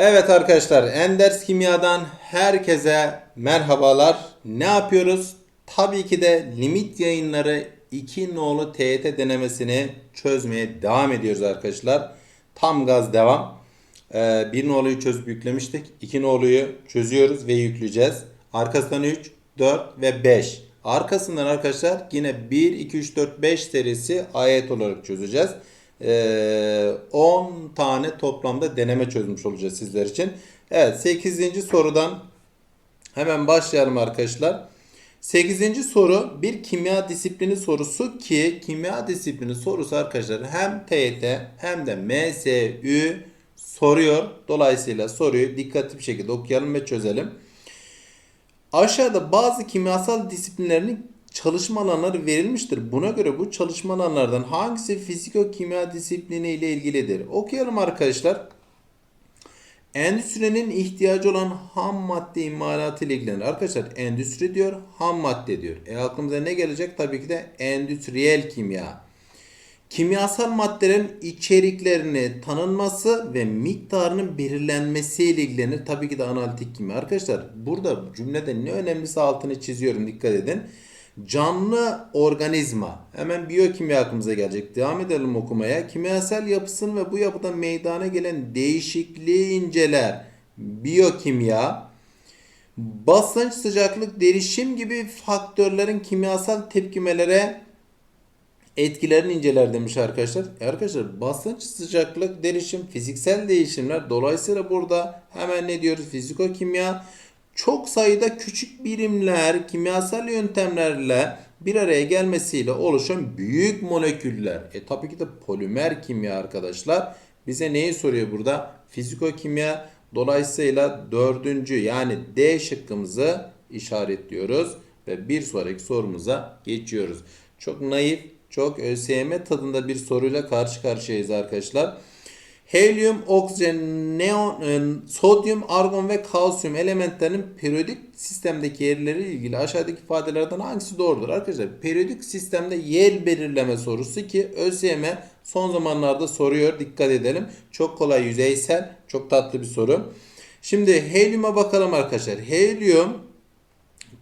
Evet arkadaşlar Enders Kimya'dan herkese merhabalar. Ne yapıyoruz? Tabii ki de limit yayınları 2 nolu TYT denemesini çözmeye devam ediyoruz arkadaşlar. Tam gaz devam. Ee, bir noluyu çözüp yüklemiştik. 2 noluyu çözüyoruz ve yükleyeceğiz. Arkasından 3, 4 ve 5. Arkasından arkadaşlar yine 1, 2, 3, 4, 5 serisi ayet olarak çözeceğiz. Ee, 10 tane toplamda deneme çözmüş olacağız sizler için. Evet 8. sorudan hemen başlayalım arkadaşlar. 8. soru bir kimya disiplini sorusu ki kimya disiplini sorusu arkadaşlar hem TYT hem de MSÜ soruyor. Dolayısıyla soruyu dikkatli bir şekilde okuyalım ve çözelim. Aşağıda bazı kimyasal disiplinlerin çalışma alanları verilmiştir. Buna göre bu çalışma alanlardan hangisi fiziko-kimya disiplini ile ilgilidir? Okuyalım arkadaşlar. Endüstrinin ihtiyacı olan ham madde imalatı ile ilgilenir. Arkadaşlar endüstri diyor, ham madde diyor. E aklımıza ne gelecek? Tabii ki de endüstriyel kimya. Kimyasal maddelerin içeriklerini tanınması ve miktarının belirlenmesi ile ilgilenir. Tabii ki de analitik kimya. Arkadaşlar burada cümlede ne önemlisi altını çiziyorum dikkat edin. Canlı organizma. Hemen biyokimya aklımıza gelecek. Devam edelim okumaya. Kimyasal yapısını ve bu yapıda meydana gelen değişikliği inceler. Biyokimya. Basınç, sıcaklık, derişim gibi faktörlerin kimyasal tepkimelere etkilerini inceler demiş arkadaşlar. Arkadaşlar basınç, sıcaklık, derişim, fiziksel değişimler. Dolayısıyla burada hemen ne diyoruz? Fiziko kimya çok sayıda küçük birimler kimyasal yöntemlerle bir araya gelmesiyle oluşan büyük moleküller. E tabii ki de polimer kimya arkadaşlar. Bize neyi soruyor burada? Fiziko kimya. Dolayısıyla dördüncü yani D şıkkımızı işaretliyoruz ve bir sonraki sorumuza geçiyoruz. Çok naif, çok ÖSYM tadında bir soruyla karşı karşıyayız arkadaşlar. Helyum, oksijen, neon, e, sodyum, argon ve kalsiyum elementlerinin periyodik sistemdeki yerleri ilgili aşağıdaki ifadelerden hangisi doğrudur? Arkadaşlar periyodik sistemde yer belirleme sorusu ki ÖSYM son zamanlarda soruyor. Dikkat edelim. Çok kolay yüzeysel, çok tatlı bir soru. Şimdi helyuma bakalım arkadaşlar. Helyum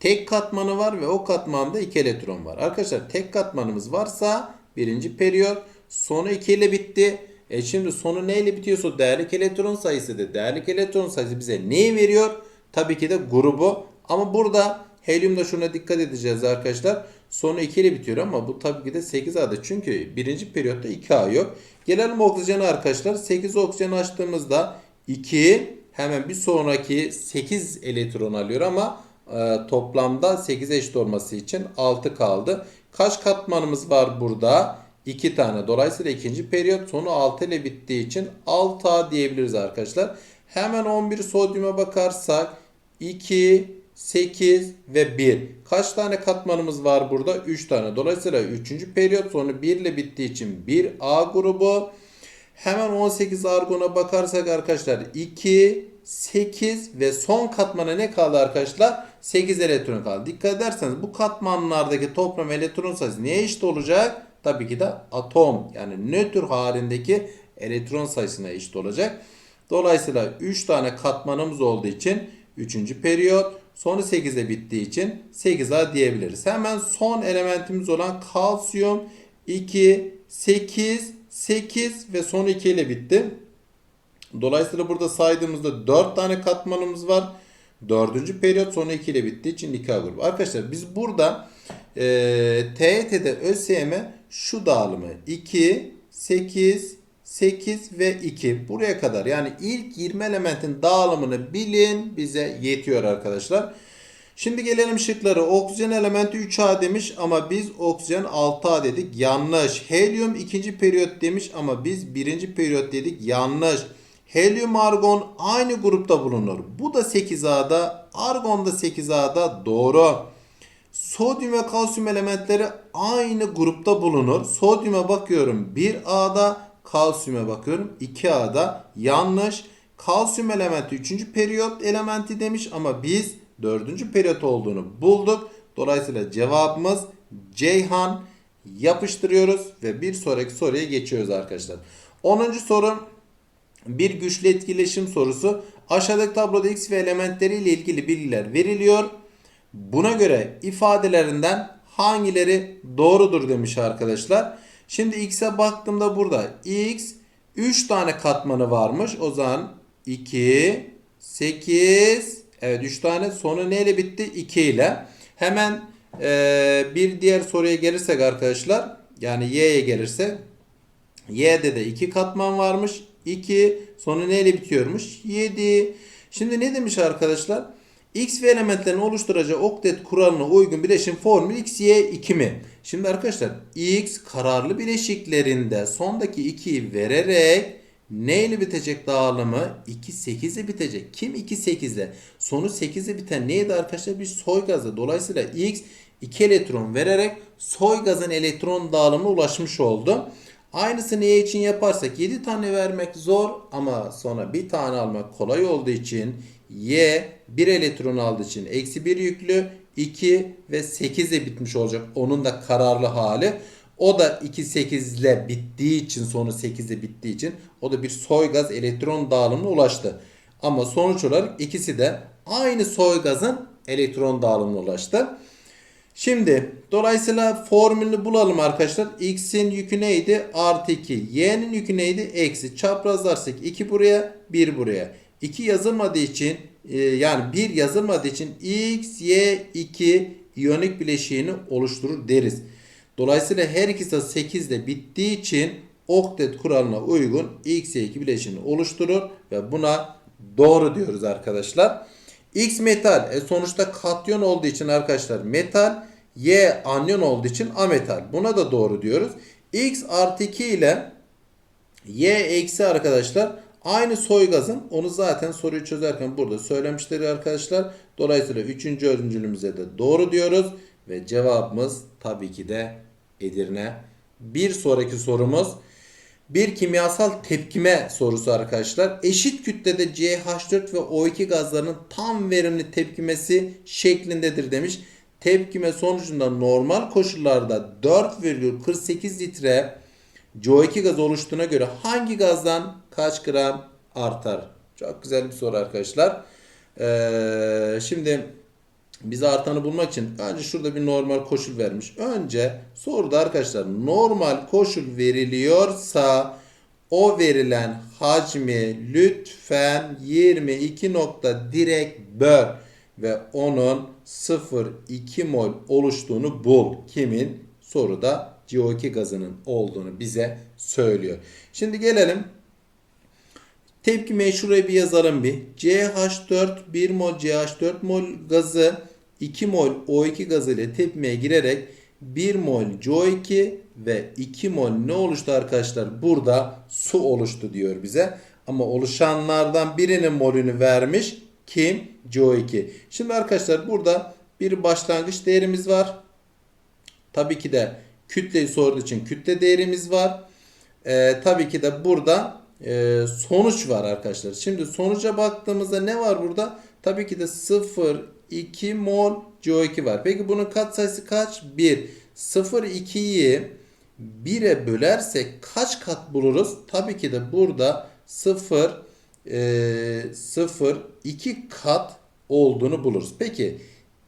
tek katmanı var ve o katmanda iki elektron var. Arkadaşlar tek katmanımız varsa birinci periyot sonu 2 ile bitti. E şimdi sonu neyle bitiyorsa değerlik elektron sayısı da değerlik elektron sayısı bize neyi veriyor? Tabii ki de grubu. Ama burada helyumda şuna dikkat edeceğiz arkadaşlar. Sonu 2 ile bitiyor ama bu tabii ki de 8 A'da. Çünkü birinci periyotta 2 A yok. Gelelim oksijene arkadaşlar. 8 oksijen açtığımızda 2 hemen bir sonraki 8 elektron alıyor ama e, toplamda 8 eşit olması için 6 kaldı. Kaç katmanımız var burada? 2 tane. Dolayısıyla ikinci periyot sonu 6 ile bittiği için 6A diyebiliriz arkadaşlar. Hemen 11 sodyuma bakarsak 2, 8 ve 1. Kaç tane katmanımız var burada? 3 tane. Dolayısıyla 3. periyot sonu 1 ile bittiği için 1A grubu. Hemen 18 argona bakarsak arkadaşlar 2, 8 ve son katmana ne kaldı arkadaşlar? 8 elektron kaldı. Dikkat ederseniz bu katmanlardaki toplam elektron sayısı neye eşit olacak? Tabii ki de atom yani nötr halindeki elektron sayısına eşit olacak. Dolayısıyla 3 tane katmanımız olduğu için 3. periyot sonu 8'e bittiği için 8A diyebiliriz. Hemen son elementimiz olan kalsiyum 2, 8, 8 ve son 2 ile bitti. Dolayısıyla burada saydığımızda 4 tane katmanımız var. Dördüncü periyot sonu 2 ile bittiği için 2A grubu. Arkadaşlar biz burada e, TYT'de ÖSYM şu dağılımı 2, 8, 8 ve 2 buraya kadar yani ilk 20 elementin dağılımını bilin bize yetiyor arkadaşlar. Şimdi gelelim şıkları. Oksijen elementi 3A demiş ama biz oksijen 6A dedik. Yanlış. Helyum ikinci periyot demiş ama biz birinci periyot dedik. Yanlış. Helyum argon aynı grupta bulunur. Bu da 8A'da, argon da 8A'da doğru. Sodyum ve kalsiyum elementleri aynı grupta bulunur. Sodyuma bakıyorum 1A'da, kalsiyuma bakıyorum 2A'da. Yanlış. Kalsiyum elementi 3. periyot elementi demiş ama biz 4. periyot olduğunu bulduk. Dolayısıyla cevabımız Ceyhan yapıştırıyoruz ve bir sonraki soruya geçiyoruz arkadaşlar. 10. soru bir güçlü etkileşim sorusu. Aşağıdaki tabloda X ve elementleri ile ilgili bilgiler veriliyor. Buna göre ifadelerinden hangileri doğrudur demiş arkadaşlar. Şimdi X'e baktığımda burada X 3 tane katmanı varmış. O zaman 2, 8, evet 3 tane sonu neyle bitti? 2 ile. Hemen eee, bir diğer soruya gelirsek arkadaşlar yani Y'ye gelirse Y'de de 2 katman varmış. 2 sonu neyle bitiyormuş? 7. Şimdi ne demiş arkadaşlar? X ve elementlerin oluşturacağı oktet kuralına uygun bileşim formülü X, Y 2 mi? Şimdi arkadaşlar X kararlı bileşiklerinde sondaki 2'yi vererek neyle bitecek dağılımı? 2 8'e bitecek. Kim 2 8'e? Sonu 8'e biten neydi arkadaşlar? Bir soy gazı. Dolayısıyla X 2 elektron vererek soy gazın elektron dağılımına ulaşmış oldu. Aynısını Y için yaparsak 7 tane vermek zor ama sonra bir tane almak kolay olduğu için Y 1 elektron aldığı için eksi 1 yüklü 2 ve 8 ile bitmiş olacak. Onun da kararlı hali. O da 2 8 ile bittiği için sonu 8 ile bittiği için o da bir soy gaz elektron dağılımına ulaştı. Ama sonuç olarak ikisi de aynı soy gazın elektron dağılımına ulaştı. Şimdi dolayısıyla formülünü bulalım arkadaşlar. X'in yükü neydi? Artı 2. Y'nin yükü neydi? Eksi. Çaprazlarsak 2 buraya 1 buraya. 2 yazılmadığı için e, yani 1 yazılmadığı için X, Y, 2 iyonik bileşiğini oluşturur deriz. Dolayısıyla her ikisi de 8 ile bittiği için oktet kuralına uygun X, Y, 2 bileşiğini oluşturur ve buna doğru diyoruz arkadaşlar. X metal e sonuçta katyon olduğu için arkadaşlar metal Y anyon olduğu için ametal. Buna da doğru diyoruz. X artı 2 ile Y eksi arkadaşlar aynı soy gazın onu zaten soruyu çözerken burada söylemişler arkadaşlar. Dolayısıyla 3. öncülümüze de doğru diyoruz ve cevabımız tabii ki de Edirne. Bir sonraki sorumuz bir kimyasal tepkime sorusu arkadaşlar. Eşit kütlede CH4 ve O2 gazlarının tam verimli tepkimesi şeklindedir demiş. Tepkime sonucunda normal koşullarda 4,48 litre CO2 gaz oluştuğuna göre hangi gazdan kaç gram artar? Çok güzel bir soru arkadaşlar. Ee, şimdi bize artanı bulmak için önce şurada bir normal koşul vermiş. Önce soruda arkadaşlar normal koşul veriliyorsa o verilen hacmi lütfen 22 nokta direkt böl ve onun 0,2 mol oluştuğunu bul. Kimin? Soruda CO2 gazının olduğunu bize söylüyor. Şimdi gelelim Tepkimeyi şuraya bir yazalım bir. CH4 1 mol CH4 mol gazı 2 mol O2 gazı ile tepkimeye girerek 1 mol CO2 ve 2 mol ne oluştu arkadaşlar? Burada su oluştu diyor bize. Ama oluşanlardan birinin molünü vermiş. Kim? CO2. Şimdi arkadaşlar burada bir başlangıç değerimiz var. Tabii ki de kütleyi sorduğu için kütle değerimiz var. Ee, tabii ki de burada e, sonuç var arkadaşlar. Şimdi sonuca baktığımızda ne var burada? Tabii ki de 0, 2 mol CO2 var. Peki bunun katsayısı kaç? 1. 0, 2'yi 1'e bölersek kaç kat buluruz? Tabii ki de burada 0, e, 0, 2 kat olduğunu buluruz. Peki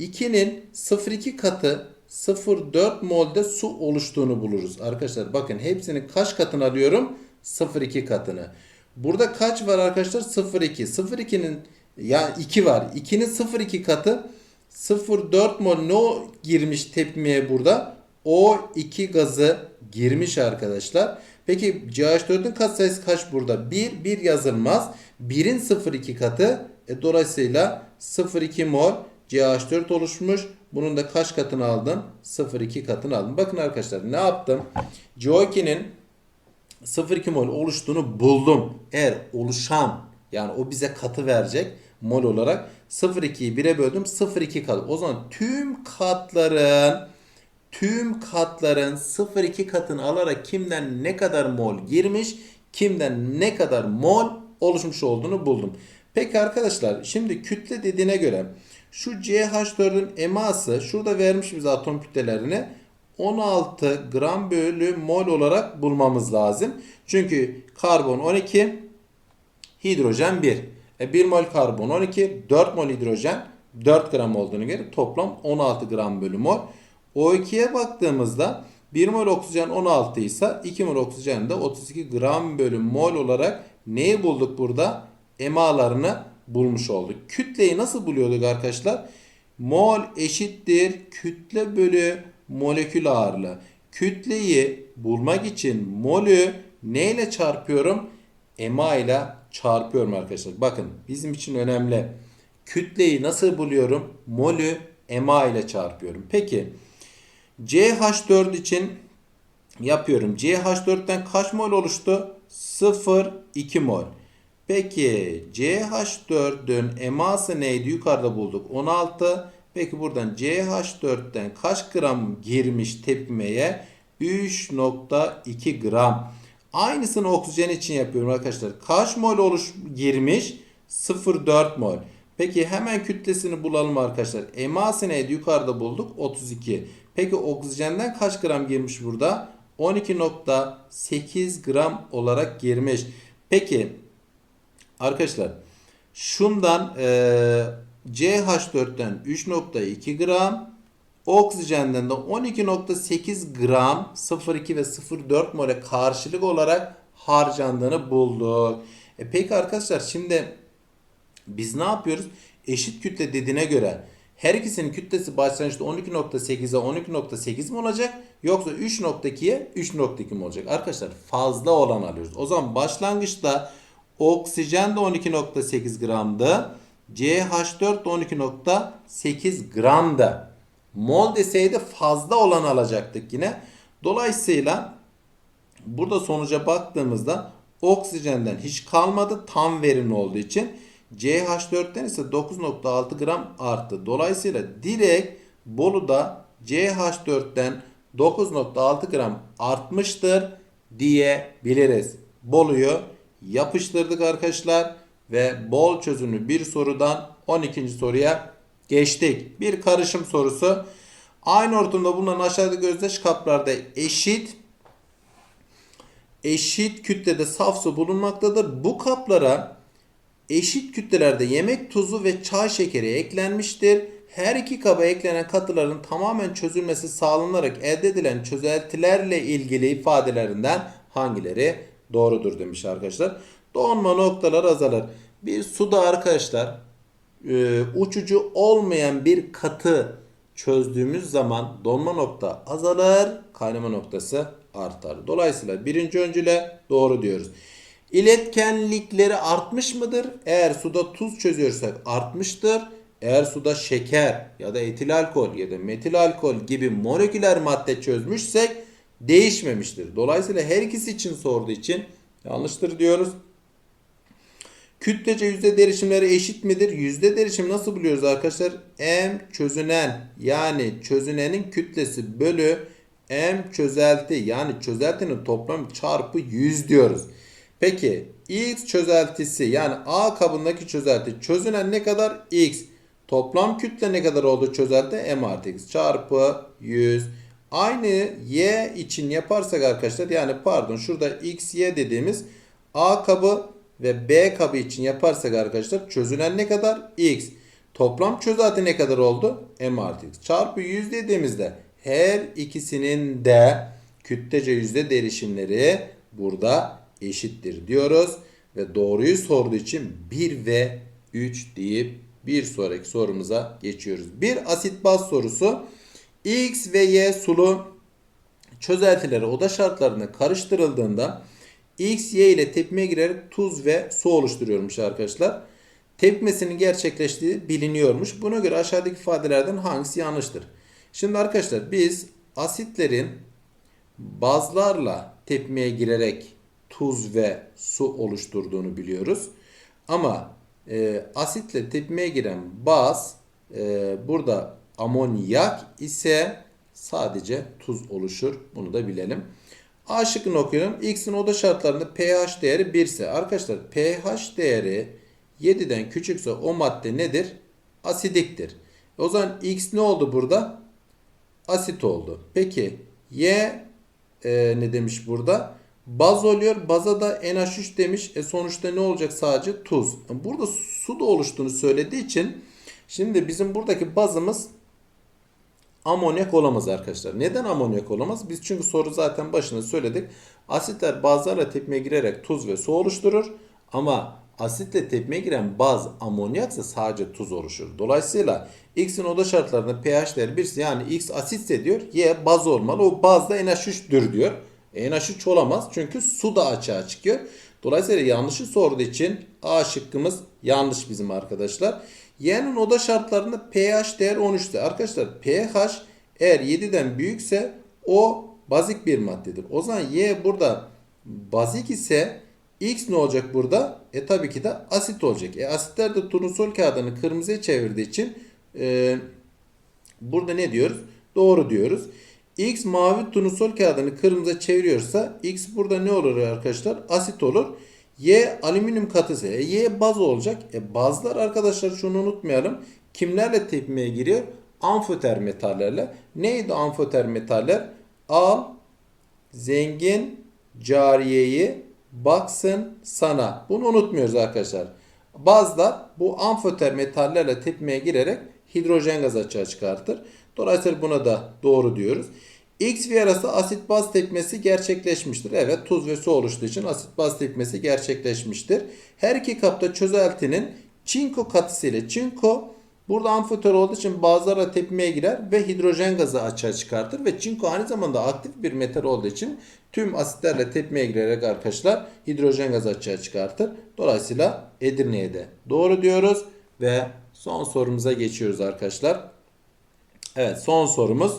2'nin 0,2 katı 0,4 molde su oluştuğunu buluruz. Arkadaşlar bakın hepsinin kaç katını alıyorum? 0,2 katını. Burada kaç var arkadaşlar? 0,2. 0,2'nin yani 2 var. 2'nin 0,2 katı 0,4 mol ne girmiş tepkimeye burada? O2 gazı girmiş arkadaşlar. Peki CH4'ün katsayısı kaç burada? 1, 1 yazılmaz. 1'in 0,2 katı. E, dolayısıyla 0,2 mol CH4 oluşmuş. Bunun da kaç katını aldım? 0,2 katını aldım. Bakın arkadaşlar ne yaptım? CO2'nin 0,2 mol oluştuğunu buldum. Eğer oluşan yani o bize katı verecek mol olarak 0,2'yi 1'e böldüm 0,2 kaldı. O zaman tüm katların tüm katların 0,2 katını alarak kimden ne kadar mol girmiş kimden ne kadar mol oluşmuş olduğunu buldum. Peki arkadaşlar şimdi kütle dediğine göre şu CH4'ün eması şurada vermiş bize atom kütlelerini 16 gram bölü mol olarak bulmamız lazım. Çünkü karbon 12, Hidrojen 1. E 1 mol karbon 12. 4 mol hidrojen 4 gram olduğunu göre toplam 16 gram bölü mol. O2'ye baktığımızda 1 mol oksijen 16 ise 2 mol oksijen de 32 gram bölü mol olarak neyi bulduk burada? emalarını bulmuş olduk. Kütleyi nasıl buluyorduk arkadaşlar? Mol eşittir kütle bölü molekül ağırlığı. Kütleyi bulmak için molü neyle çarpıyorum? Ema ile çarpıyorum arkadaşlar. Bakın bizim için önemli. Kütleyi nasıl buluyorum? Molü ema ile çarpıyorum. Peki CH4 için yapıyorum. CH4'ten kaç mol oluştu? 0,2 mol. Peki CH4'ün eması neydi? Yukarıda bulduk 16. Peki buradan CH4'ten kaç gram girmiş tepkimeye? 3.2 gram. Aynısını oksijen için yapıyorum arkadaşlar. Kaç mol oluş girmiş? 0.4 mol. Peki hemen kütlesini bulalım arkadaşlar. Eması neydi? Yukarıda bulduk 32. Peki oksijenden kaç gram girmiş burada? 12.8 gram olarak girmiş. Peki Arkadaşlar şundan e, CH4'ten 3.2 gram oksijenden de 12.8 gram 0.2 ve 0.4 mole karşılık olarak harcandığını bulduk. E peki arkadaşlar şimdi biz ne yapıyoruz? Eşit kütle dediğine göre her ikisinin kütlesi başlangıçta 12.8'e 12.8 mi olacak? Yoksa 3.2'ye 3.2 mi olacak? Arkadaşlar fazla olan alıyoruz. O zaman başlangıçta Oksijen de 12.8 gramdı. CH4 de 12.8 gramdı. Mol deseydi fazla olan alacaktık yine. Dolayısıyla burada sonuca baktığımızda oksijenden hiç kalmadı. Tam verimli olduğu için. CH4'ten ise 9.6 gram arttı. Dolayısıyla direkt Bolu'da CH4'ten 9.6 gram artmıştır diyebiliriz. Bolu'yu yapıştırdık arkadaşlar ve bol çözümlü bir sorudan 12. soruya geçtik. Bir karışım sorusu. Aynı ortamda bulunan aşağıdaki özdeş kaplarda eşit eşit kütlede saf su bulunmaktadır. Bu kaplara eşit kütlelerde yemek tuzu ve çay şekeri eklenmiştir. Her iki kaba eklenen katıların tamamen çözülmesi sağlanarak elde edilen çözeltilerle ilgili ifadelerinden hangileri doğrudur demiş arkadaşlar. Donma noktalar azalır. Bir suda arkadaşlar e, uçucu olmayan bir katı çözdüğümüz zaman donma nokta azalır, kaynama noktası artar. Dolayısıyla birinci öncüle doğru diyoruz. İletkenlikleri artmış mıdır? Eğer suda tuz çözüyorsak artmıştır. Eğer suda şeker ya da etil alkol ya da metil alkol gibi moleküler madde çözmüşsek değişmemiştir. Dolayısıyla her ikisi için sorduğu için yanlıştır diyoruz. Kütlece yüzde derişimleri eşit midir? Yüzde derişim nasıl buluyoruz arkadaşlar? M çözünen yani çözünenin kütlesi bölü M çözelti yani çözeltinin toplamı çarpı 100 diyoruz. Peki X çözeltisi yani A kabındaki çözelti çözünen ne kadar? X. Toplam kütle ne kadar oldu çözelti? M artı X çarpı 100. Aynı y için yaparsak arkadaşlar yani pardon şurada x, y dediğimiz a kabı ve b kabı için yaparsak arkadaşlar çözünen ne kadar? x. Toplam çözelti ne kadar oldu? m artı x. Çarpı 100 dediğimizde her ikisinin de kütlece yüzde derişimleri burada eşittir diyoruz. Ve doğruyu sorduğu için 1 ve 3 deyip bir sonraki sorumuza geçiyoruz. Bir asit baz sorusu. X ve Y sulu çözeltileri oda şartlarında karıştırıldığında X, Y ile tepmeye girerek tuz ve su oluşturuyormuş arkadaşlar. Tepmesinin gerçekleştiği biliniyormuş. Buna göre aşağıdaki ifadelerden hangisi yanlıştır? Şimdi arkadaşlar biz asitlerin bazlarla tepmeye girerek tuz ve su oluşturduğunu biliyoruz. Ama e, asitle tepmeye giren baz e, burada amonyak ise sadece tuz oluşur. Bunu da bilelim. A şıkkını okuyorum. X'in oda şartlarında pH değeri 1 ise arkadaşlar pH değeri 7'den küçükse o madde nedir? Asidiktir. O zaman X ne oldu burada? Asit oldu. Peki Y e, ne demiş burada? Baz oluyor. Baza da NH3 demiş. E sonuçta ne olacak sadece? Tuz. Burada su da oluştuğunu söylediği için şimdi bizim buradaki bazımız amonyak olamaz arkadaşlar. Neden amonyak olamaz? Biz çünkü soru zaten başında söyledik. Asitler bazlarla tepkimeye girerek tuz ve su oluşturur. Ama asitle tepkimeye giren baz amonyaksa sadece tuz oluşur. Dolayısıyla X'in oda şartlarında pH değeri 1 yani X asitse diyor Y baz olmalı. O baz da NH3'dür diyor. E, NH3 olamaz çünkü su da açığa çıkıyor. Dolayısıyla yanlışı sorduğu için A şıkkımız yanlış bizim arkadaşlar. Y'nin oda şartlarında pH değer 13 ise arkadaşlar pH eğer 7'den büyükse o bazik bir maddedir. O zaman Y burada bazik ise X ne olacak burada? E tabii ki de asit olacak. E asitler de turnusol kağıdını kırmızıya çevirdiği için e, burada ne diyoruz? Doğru diyoruz. X mavi turnusol kağıdını kırmızıya çeviriyorsa X burada ne olur arkadaşlar? Asit olur. Y alüminyum katısı. E, y baz olacak. E, bazlar arkadaşlar şunu unutmayalım. Kimlerle tepkimeye giriyor? Amfoter metallerle. Neydi amfoter metaller? Al, zengin, cariyeyi, baksın sana. Bunu unutmuyoruz arkadaşlar. Bazlar bu amfoter metallerle tepkimeye girerek hidrojen gazı açığa çıkartır. Dolayısıyla buna da doğru diyoruz. X ve arası asit baz tepkimesi gerçekleşmiştir. Evet tuz ve su oluştuğu için asit baz tepkimesi gerçekleşmiştir. Her iki kapta çözeltinin çinko katısı ile çinko burada amfotör olduğu için bazılara tepkimeye girer ve hidrojen gazı açığa çıkartır ve çinko aynı zamanda aktif bir metal olduğu için tüm asitlerle tepkimeye girerek arkadaşlar hidrojen gazı açığa çıkartır. Dolayısıyla Edirne'ye de doğru diyoruz ve son sorumuza geçiyoruz arkadaşlar. Evet son sorumuz.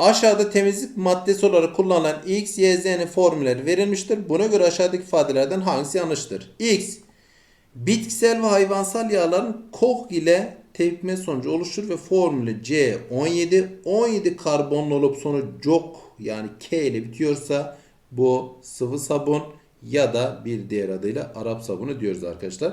Aşağıda temizlik maddesi olarak kullanılan X, Y, Z'nin formülleri verilmiştir. Buna göre aşağıdaki ifadelerden hangisi yanlıştır? X, bitkisel ve hayvansal yağların Koch ile tepkime sonucu oluşur ve formülü C17. 17 karbonlu olup sonu COK yani K ile bitiyorsa bu sıvı sabun ya da bir diğer adıyla Arap sabunu diyoruz arkadaşlar.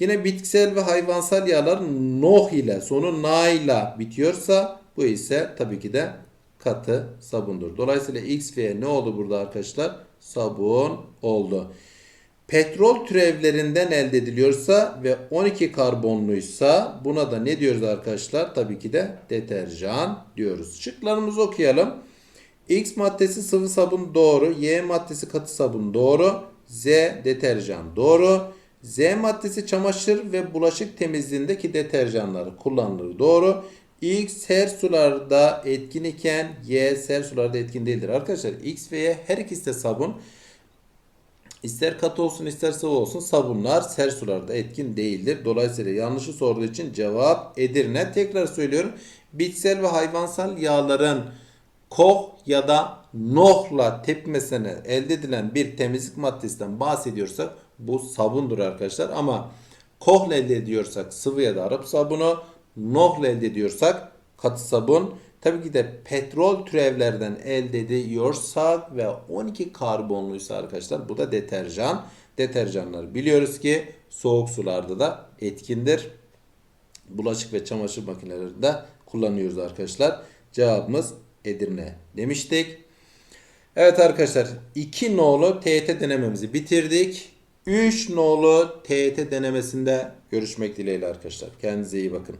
Yine bitkisel ve hayvansal yağlar NOH ile sonu NA ile bitiyorsa bu ise tabii ki de katı sabundur. Dolayısıyla X ve ne oldu burada arkadaşlar? Sabun oldu. Petrol türevlerinden elde ediliyorsa ve 12 karbonluysa buna da ne diyoruz arkadaşlar? Tabii ki de deterjan diyoruz. Şıklarımızı okuyalım. X maddesi sıvı sabun doğru. Y maddesi katı sabun doğru. Z deterjan doğru. Z maddesi çamaşır ve bulaşık temizliğindeki deterjanları kullanılır. Doğru. X her sularda etkin iken Y ser sularda etkin değildir. Arkadaşlar X ve Y her ikisi de sabun. İster katı olsun ister sıvı olsun sabunlar ser sularda etkin değildir. Dolayısıyla yanlışı sorduğu için cevap Edirne. Tekrar söylüyorum. Bitkisel ve hayvansal yağların koh ya da nohla tepmesine elde edilen bir temizlik maddesinden bahsediyorsak bu sabundur arkadaşlar. Ama kohla elde ediyorsak sıvı ya da Arap sabunu, nohla elde ediyorsak katı sabun. Tabii ki de petrol türevlerden elde ediyorsak ve 12 karbonluysa arkadaşlar bu da deterjan. Deterjanlar biliyoruz ki soğuk sularda da etkindir. Bulaşık ve çamaşır makinelerinde kullanıyoruz arkadaşlar. Cevabımız Edirne demiştik. Evet arkadaşlar 2 nolu TET denememizi bitirdik. 3 nolu TET denemesinde görüşmek dileğiyle arkadaşlar. Kendinize iyi bakın.